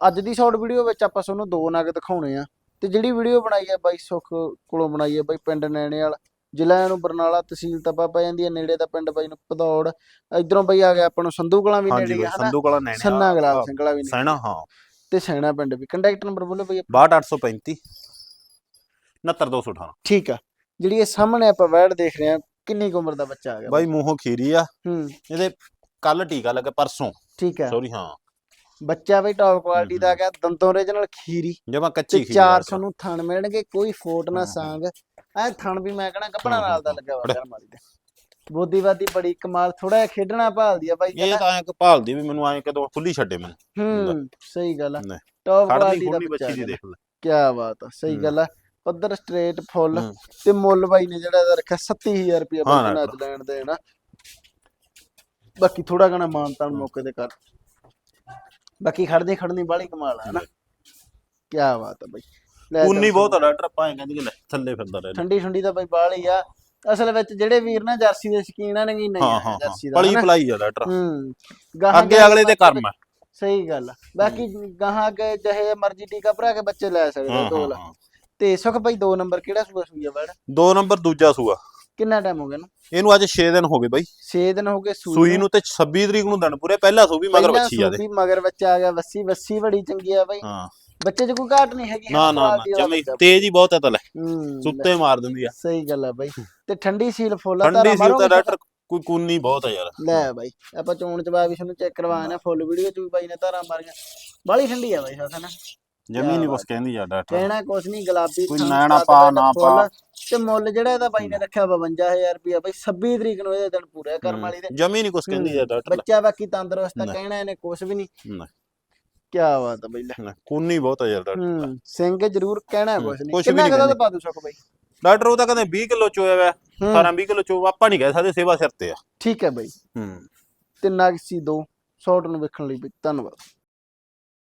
ਅੱਜ ਦੀ short video ਵਿੱਚ ਆਪਾਂ ਤੁਹਾਨੂੰ ਦੋ ਨਗ ਦਿਖਾਉਣੇ ਆ ਤੇ ਜਿਹੜੀ ਵੀਡੀਓ ਬਣਾਈ ਹੈ ਬਾਈ ਸੁਖ ਕੋਲੋਂ ਬਣਾਈ ਹੈ ਬਾਈ ਪਿੰਡ ਨੈਣੇਵਾਲ ਜ਼ਿਲ੍ਹਾ ਨੂੰ ਬਰਨਾਲਾ ਤਹਿਸੀਲ ਤਪਾ ਪੈ ਜਾਂਦੀ ਹੈ ਨੇੜੇ ਦਾ ਪਿੰਡ ਬਾਈ ਨੂੰ ਭਦੌੜ ਇਧਰੋਂ ਬਾਈ ਆ ਗਿਆ ਆਪਾਂ ਨੂੰ ਸੰਧੂ ਕਲਾਂ ਵੀ ਨੇੜੇ ਹੈ ਸੰਧੂ ਕਲਾ ਨੈਣੇ ਸੰਨਾ ਗਲਾਬ ਸਿੰਘਲਾ ਵੀ ਨੇੜੇ। ਸੈਣਾ ਹਾਂ। ਤੇ ਸੈਣਾ ਪਿੰਡ ਵੀ। ਕੰਟੈਕਟ ਨੰਬਰ ਬੋਲੋ ਬਾਈ 62835 69218 ਠੀਕ ਆ। ਜਿਹੜੀ ਇਹ ਸਾਹਮਣੇ ਆਪਾਂ ਵੈੜ ਦੇਖ ਰਹੇ ਆ ਕਿੰਨੀ ਕੁ ਉਮਰ ਦਾ ਬੱਚਾ ਆ ਗਿਆ ਬਾਈ ਮੂੰਹੋਂ ਖੀਰੀ ਆ। ਹੂੰ। ਇਹਦੇ ਕੱਲ ਟੀਕਾ ਲੱਗਾ ਪਰਸੋਂ। ਠੀਕ ਹੈ ਸੌਰੀ ਹਾਂ। ਬੱਚਾ ਬਈ ਟੌਪ ਕੁਆਲਿਟੀ ਦਾ ਗਿਆ ਦੰਦੋਂ ਓਰੀਜਨਲ ਖੀਰੀ। ਜਮਾ ਕੱਚੀ ਖੀਰੀ 400 ਨੂੰ ਥਣ ਮਿਲਣਗੇ ਕੋਈ ਫੋਟ ਨਾ ਸਾਂਗ। ਐ ਥਣ ਵੀ ਮੈਂ ਕਹਣਾ ਕੱਪੜਾ ਨਾਲ ਦਾ ਹੂੰ, ਲੱਗਾ ਵਾ ਮਾਰੀ ਦੇ ਬੋਦੀਵਾਦੀ ਬੜੀ ਕਮਾਲ ਥੋੜਾ ਜਿਹਾ ਖੇਡਣਾ ਭਾਲਦੀ ਆ ਬਾਈ ਇਹ ਤਾਂ ਐ ਕਿ ਭਾਲਦੀ ਵੀ ਮੈਨੂੰ ਐ ਕਦੋਂ ਖੁੱਲੀ ਛੱਡੇ ਮੈਨੂੰ। ਹੂੰ ਸਹੀ ਗੱਲ ਆ। ਟੌਪ ਕੁਆਲਿਟੀ ਦਾ ਬੱਚਾ ਦੀ ਦੇਖ ਲੈ। ਕੀ ਬਾਤ ਆ ਸਹੀ। ਗੱਲ ਆ। ਪੱਧਰ ਸਟ੍ਰੇਟ ਫੁੱਲ। ਤੇ ਮੁੱਲ ਬਾਈ ਨੇ ਜਿਹੜਾ ਇਹਦਾ ਰੱਖਿਆ 37000 ਰੁਪਏ ਬਾਈ ਨਾਲ ਲੈਣ ਦੇਣਾ। ਬਾਕੀ ਥੋੜਾ ਘਣਾ ਮਾਨਤਾਨ ਮੌਕੇ ਤੇ ਕਰ। ਬਾਕੀ ਖੜਦੇ ਖੜਨੀ ਬਾਲੀ ਕਮਾਲ ਆ ਨਾ। ਕੀ ਬਾਤ ਆ ਬਾਈ। ਲੈ ਉਨੀ ਬਹੁਤ ਆ ਡਾਕਟਰ ਆਪਾਂ ਐ ਕਹਿੰਦੇ ਕਿ ਲੈ ਥੱਲੇ ਫਿਰਦਾ ਰਹਿਣਾ ਠੰਡੀ ਠੰਡੀ ਤਾਂ ਬਈ ਬਾਲੀ ਆ। ਅਸਲ ਵਿੱਚ ਜਿਹੜੇ ਵੀਰ ਨਾ ਜਰਸੀ ਦੇ ਸ਼ਕੀਨ ਆ ਨਹੀਂ ਨਹੀਂ ਜਰਸੀ ਦਾ ਹਨਾ? ਪਲਾਈ ਆ ਡਾਕਟਰ। ਹੂੰ ਅੱਗੇ ਅਗਲੇ ਦੇ ਕਰਮ ਆ। ਸਹੀ ਗੱਲ ਆ। ਬਾਕੀ ਗਾਹਾਂ ਅੱਗੇ ਜਿਹੇ ਮਰਜ਼ੀ ਟੀਕਾ ਭਰਾ ਕੇ ਬੱਚੇ ਲੈ ਸਕਦੇ ਹਾਂ ਹਾਂ ਤੇ ਸੁਖ ਭਾਈ ਦੋ ਨੰਬਰ ਕਿਹੜਾ ਸੂਆ ਸੂਈ ਆ ਬੜ ਦੋ ਨੰਬਰ ਦੂਜਾ ਸੂਆ। ਕਿੰਨਾ ਟਾਈਮ ਹੋ ਗਿਆ ਨੂੰ ਇਹਨੂੰ ਅੱਜ 6 ਦਿਨ ਹੋ ਗਏ ਬਾਈ। 6 ਦਿਨ ਹੋ ਗਏ ਸੂਈ ਸੂਈ ਨੂੰ। ਤੇ 26 ਤਰੀਕ ਨੂੰ ਦਿਨ ਪੂਰੇ ਪਹਿਲਾ ਸੂ ਵੀ ਮਗਰ ਬੱਚੀ ਆ ਦੇ। ਸੂਈ ਮਗਰ ਬੱਚਾ ਆ ਗਿਆ ਵੱਸੀ ਵੱਸੀ ਬੜੀ ਚੰਗੀ ਆ ਬਾਈ। ਹਾਂ। ਬੱਚੇ 'ਚ ਕੋਈ ਘਾਟ ਨਹੀਂ ਹੈਗੀ ਨਾ ਨਾ ਨਾ ਜਮੀ ਤੇਜ਼ ਹੀ ਬਹੁਤ ਹੈ ਤਾਂ ਲੈ ਹੂੰ ਸੁੱਤੇ ਮਾਰ ਦਿੰਦੀ ਆ। ਸਹੀ ਗੱਲ ਆ ਬਾਈ। ਤੇ ਠੰਡੀ ਸੀਲ ਫੁੱਲ ਆ ਠੰਡੀ ਸੀ ਮਾਰੋਗੇ ਤਾਂ ਡਾਕਟਰ ਕੋਈ ਕੂਨੀ ਬਹੁਤ ਆ ਯਾਰ। ਲੈ ਬਾਈ ਆਪਾਂ ਚੋਣ ਚਬਾ ਵੀ ਤੁਹਾਨੂੰ ਚੈੱਕ ਕਰਵਾਇਆ ਨਾ ਫੁੱਲ ਵੀਡੀਓ ਚ ਵੀ ਬਾਈ ਨੇ ਧਾਰਾਂ ਮਾਰੀਆਂ। ਬਾਲੀ ਠੰਡੀ ਆ ਬਾਈ ਸਾਥ ਨਾ। ਜਮੀ ਨਹੀਂ ਕੁਛ ਕਹਿੰਦੀ ਆ ਡਾਕਟਰ। ਕਹਿਣਾ ਕੁਛ ਨਹੀਂ ਗੁਲਾਬੀ ਕੋਈ ਨੈਣਾ ਕੱਦ ਪਾ, ਨਾ। ਪਾ। ਤੇ ਮੁੱਲ ਜਿਹੜਾ ਇਹਦਾ ਬਾਈ ਨੇ ਰੱਖਿਆ 52000 ਰੁਪਇਆ ਬਾਈ 26 ਤਰੀਕ ਨੂੰ ਇਹਦੇ ਦਿਨ ਪੂਰਾ ਕਰਮ ਵਾਲੀ ਦੇ। ਜਮੀ ਨਹੀਂ ਕੁਛ ਕਹਿੰਦੀ ਆ ਡਾਕਟਰ ਬੱਚਾ ਬਾਕੀ ਤੰਦਰੁਸਤ ਆ। ਕਹਿਣਾ ਇਹਨੇ ਕੁਛ ਵੀ ਨਹੀਂ। ਕੀ ਬਾਤ ਆ ਬਾਈ ਲੈ। ਕੂਨੀ ਬਹੁਤ ਆ ਯਾਰ ਡਾਕਟਰ ਸਿੰਘ ਜ਼ਰੂਰ ਕਹਿਣਾ ਕੁਛ ਨਹੀਂ ਕਿੰਨਾ ਕਦਾ। ਪਾ ਦੂ ਸੁੱਕ ਬਾਈ? ਡਾਕਟਰ ਉਹ ਤਾਂ ਕਹਿੰਦੇ 20 ਕਿਲੋ ਚੋਇਆ ਵਾ ਹੂੰ। 18 20 ਕਿਲੋ ਚੋ ਆਪਾਂ ਨਹੀਂ ਕਹਿ ਸਕਦੇ ਸੇਵਾ ਸਿਰ ਤੇ ਆ। ਠੀਕ ਹੈ ਬਾਈ। ਹੂੰ। ਤੇ ਨਗਸੀ ਦੋ ਸ਼ਾਰਟ ਨੂੰ ਵੇਖਣ ਲਈ ਬਾਈ। ਧੰਨਵਾਦ।